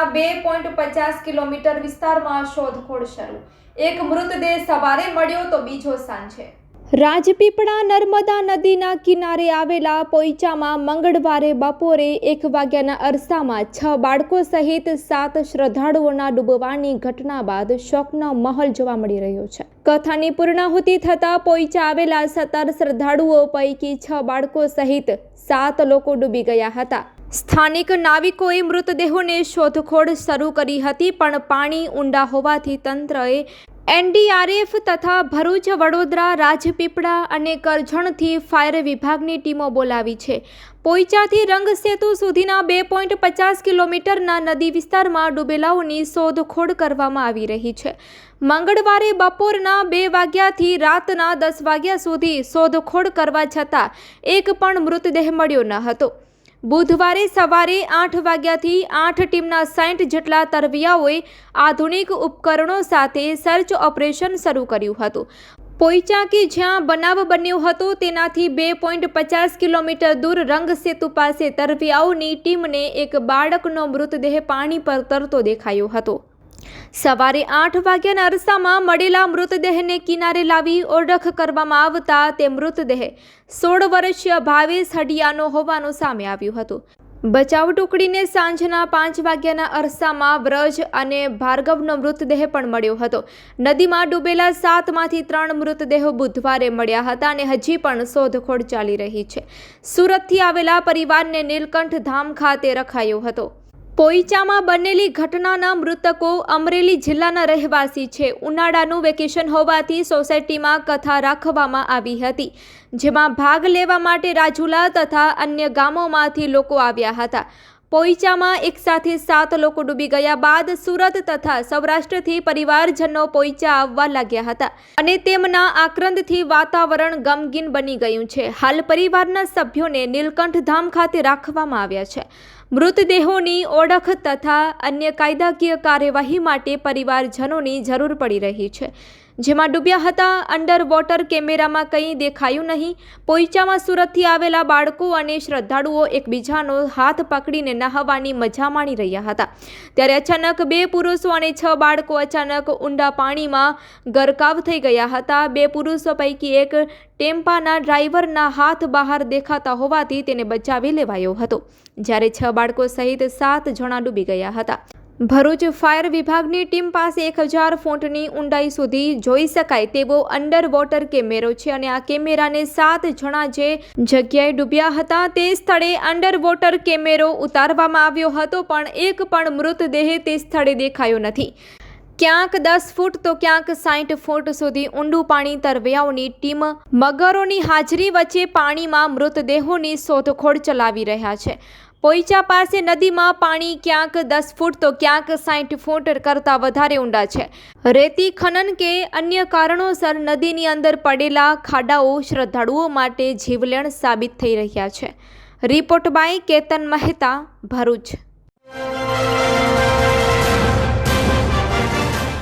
નદીના બે પોઈન્ટ પચાસ કિલોમીટર વિસ્તારમાં શોધખોળ શરૂ. એક મૃતદેહ સવારે મળ્યો તો બીજો સાંજે. રાજપીપળા નર્મદા નદીના કિનારે આવેલા પોઈચામાં મંગળવારે બપોરે એક વાગ્યાના અરસામાં છ બાળકો સહિત સાત શ્રદ્ધાળુઓના ડૂબવાની ઘટના બાદ શોકનો માહોલ જોવા મળી રહ્યો છે. કથાની પૂર્ણાહુતિ થતાં પોઈચા આવેલા સત્તર શ્રદ્ધાળુઓ પૈકી છ બાળકો સહિત સાત લોકો ડૂબી ગયા હતા. સ્થાનિક નાવિકોએ મૃતદેહોને શોધખોળ શરૂ કરી હતી, પણ પાણી ઊંડા હોવાથી તંત્રએ એનડીઆરએફ તથા ભરૂચ, વડોદરા, રાજપીપળા અને કરજણથી ફાયર વિભાગની ટીમો બોલાવી છે. પોઈચાથી રંગસેતુ સુધીના બે પોઈન્ટ પચાસ કિલોમીટરના નદી વિસ્તારમાં ડૂબેલાઓની શોધખોળ કરવામાં આવી રહી છે. મંગળવારે બપોરના બે વાગ્યાથી રાતના દસ વાગ્યા સુધી શોધખોળ કરવા છતાં એક પણ મૃતદેહ મળ્યો ન હતો. બુધવારે સવારે આઠ વાગ્યાથી આઠ ટીમના સાઠ જેટલા તરવિયાઓએ આધુનિક ઉપકરણો સાથે સર્ચ ઓપરેશન શરૂ કર્યું હતું. પોઈચા કે જ્યાં બનાવ બન્યો હતો તેનાથી બે પોઈન્ટ પચાસ કિલોમીટર દૂર રંગ સેતુ પાસે તરવિયાઓની ટીમને એક બાળકનો મૃતદેહ પાણી પર તરતો દેખાયો હતો. સવારે આઠ વાગ્યાના અરસામાં મળેલા મૃતદેહને કિનારે લાવી ઓળખ કરવામાં આવતા તે મૃતદેહ સોળ વર્ષીય ભાવેશ હડિયાનો હોવાનું સામે આવ્યું હતું. બચાવ ટુકડીને સાંજના પાંચ વાગ્યાના અરસામાં વ્રજ અને ભાર્ગવનો મૃતદેહ પણ મળ્યો હતો. નદીમાં ડૂબેલા સાતમાંથી ત્રણ મૃતદેહો બુધવારે મળ્યા હતા અને હજી પણ શોધખોળ ચાલી રહી છે. સુરતથી આવેલા પરિવારને નીલકંઠ ધામ ખાતે રખાયો હતો. પોઈચામાં બનેલી ઘટનાના મૃતકો અમરેલી જિલ્લાના રહેવાસી છે. ઉનાળાનું વેકેશન હોવાથી સોસાયટીમાં કથા રાખવામાં આવી હતી, જેમાં ભાગ લેવા માટે રાજુલા તથા અન્ય ગામોમાંથી લોકો આવ્યા હતા. પોઈચામાં એક સાથે સાત લોકો ડૂબી ગયા બાદ સુરત તથા સૌરાષ્ટ્રથી પરિવારજનો પોઈચા આવવા લાગ્યા હતા અને તેમના આક્રંદથી વાતાવરણ ગમગીન બની ગયું છે. હાલ પરિવારના સભ્યોને નીલકંઠધામ ખાતે રાખવામાં આવ્યા છે. મૃતદેહોની ઓળખ તથા અન્ય કાયદાકીય કાર્યવાહી માટે પરિવારજનોની જરૂર પડી રહી છે. જેમાં ડૂબ્યા હતા, અંડર વોટર કેમેરામાં કંઈ દેખાયું નહીં. પોઈચામાં સુરતથી આવેલા બાળકો અને શ્રદ્ધાળુઓ એકબીજાનો હાથ પકડીને નહાવાની મજા માણી રહ્યા હતા. ત્યારે અચાનક બે પુરુષો અને છ બાળકો અચાનક ઊંડા પાણીમાં ગરકાવ થઈ ગયા હતા. બે પુરુષો પૈકી એક ટેમ્પાના ડ્રાઈવરના હાથ બહાર દેખાતા હોવાથી તેને બચાવી લેવાયો હતો. જ્યારે છ બાળકો સહિત સાત જણા ડૂબી ગયા હતા. ભરૂચ ફાયર વિભાગની ટીમ પાસે એક હજાર ફૂટની ઊંડાઈ સુધી જોઈ શકાય તેવો અંડર વોટર કેમેરો છે અને આ કેમેરાને સાત જણા જે જગ્યાએ ડૂબ્યા હતા તે સ્થળે અંડર વોટર કેમેરો ઉતારવામાં આવ્યો હતો, પણ એક પણ મૃતદેહ તે સ્થળે દેખાયો નથી. ક્યાંક દસ ફૂટ તો ક્યાંક સાઠ ફૂટ સુધી ઊંડું પાણી તરવૈયાઓની ટીમ મગરોની હાજરી વચ્ચે પાણીમાં મૃતદેહોની શોધખોળ ચલાવી રહ્યા છે. પોઈચા પાસે નદીમાં પાણી ક્યાંક દસ ફૂટ તો ક્યાંક સાઠ ફૂટ કરતાં વધારે ઊંડા છે. રેતી, ખનન કે અન્ય કારણોસર નદીની અંદર પડેલા ખાડાઓ શ્રદ્ધાળુઓ માટે જીવલેણ સાબિત થઈ રહ્યા છે. Report by Ketan Mehta, Bharuch.